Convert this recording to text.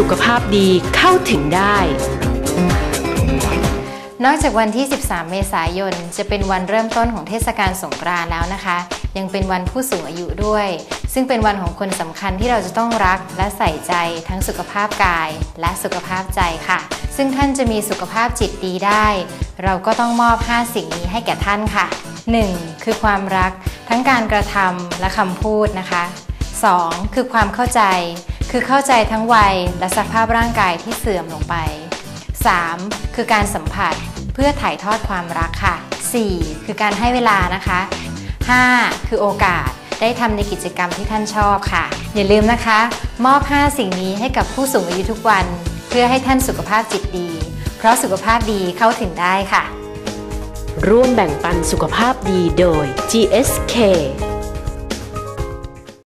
สุขภาพดีเข้าถึงได้ นอกจากวันที่ 13 เมษายน จะเป็นวันเริ่มต้นของเทศกาลสงกรานต์แล้วนะคะ ยังเป็นวันผู้สูงอายุด้วย ซึ่งเป็นวันของคนสำคัญที่เราจะต้องรักและใส่ใจทั้งสุขภาพกายและสุขภาพใจค่ะ ซึ่งท่านจะมีสุขภาพจิตดีได้ เราก็ต้องมอบ 5 สิ่งนี้ให้แก่ท่านค่ะ 1. คือความรักทั้งการกระทำและคำพูดนะคะ 2. คือความเข้าใจ คือเข้าใจทั้งวัยและสภาพร่างกายที่เสื่อมลงไป 3. คือการสัมผัสเพื่อถ่ายทอดความรักค่ะ 4. คือการให้เวลานะคะ 5. คือโอกาสได้ทำในกิจกรรมที่ท่านชอบค่ะ อย่าลืมนะคะ มอบ 5 สิ่งนี้ให้กับผู้สูงอายุทุกวัน เพื่อให้ท่านสุขภาพจิตดี เพราะสุขภาพดีเข้าถึงได้ค่ะ ร่วมแบ่งปันสุขภาพดีโดย GSK